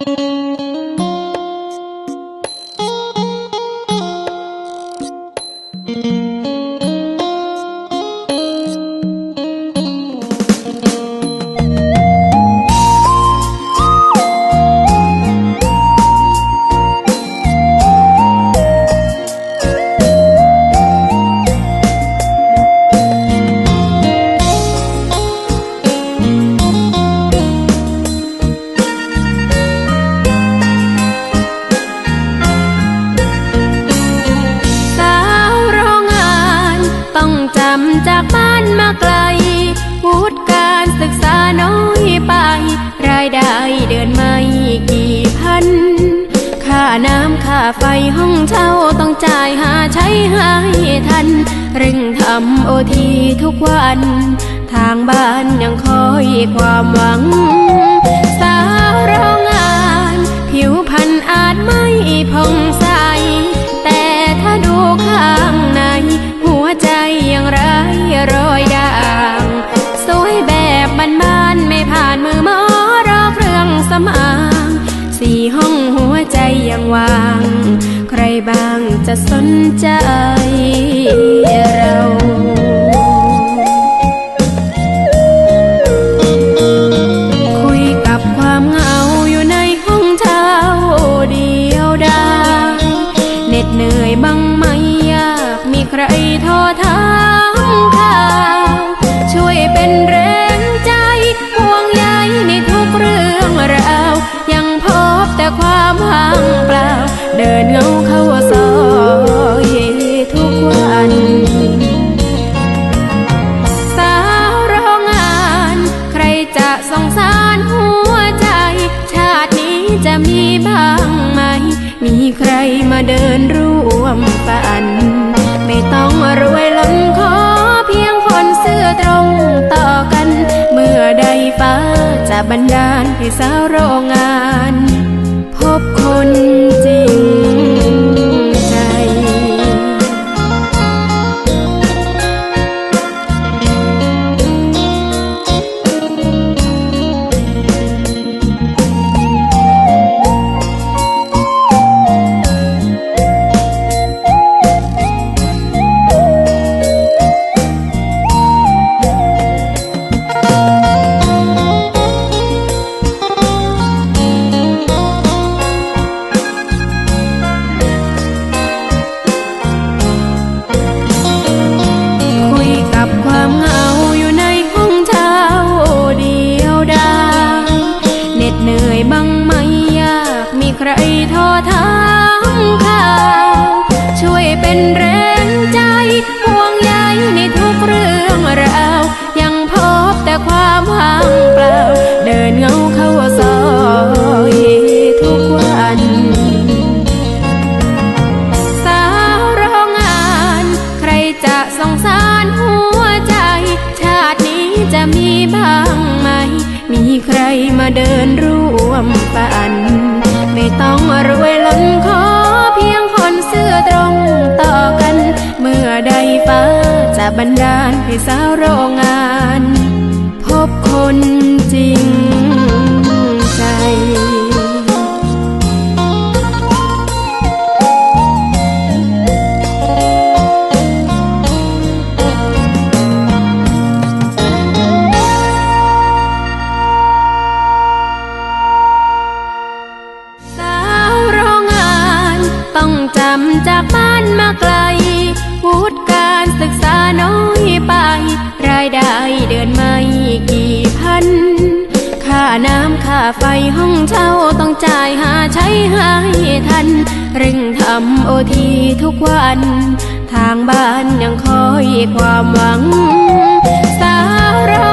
ส ไฟห้องเช่าต้องจ่ายหาใช้ให้ทัน เร่งทำโอทีทุกวัน ทางบ้านยังคอยความหวัง สาวโรงงาน ผิวพรรณอาจไม่ผ่องใส แต่ถ้าดูข้างใน หัวใจยังไร้รอยด่างสวยแบบบ้านๆไม่ผ่านมือหมอรอเครื่องสำอา จะสนใจเราคุยกับความเหงาอยู่ในห้องเช่าเดียวดายเหน็ดเหนื่อยบ้างไหมอยากมีใครทรถามข่าวช่วยเป็นแรงใจห่วงใยในทุกเรื่องราว ยังพบแต่ความห่างเปล่า เดินเงาเข้า มีใครมาเดินร่วมฝัน ไม่ต้องรวยล้นขอเพียงคนเสื้อตรงต่อกัน เมื่อใดฟ้าจะบันดาลให้สาวโรงงาน ใครโทรถามข่าวช่วยเป็นแรงใจห่วงใยในทุกเรื่องราว ยังพบแต่ความว่างเปล่า เดินเหงาเข้าซอยทุกวัน สาวโรงงาน ใครจะสงสารหัวใจ ชาตินี้จะมีบ้างไหม มีใครมาเดินร่วมฝันไม่ต้อง รวยล้นขอเพียงคนเสื้อตรงต่อกัน เมื่อใดฟ้าจะบันดาลให้สาวโรงงาน น้ำค่าไฟห้องเช่าต้องจ่ายหาใช้ให้ทัน เร่งทำโอทีทุกวัน ทางบ้านยังคอยความหวัง สาร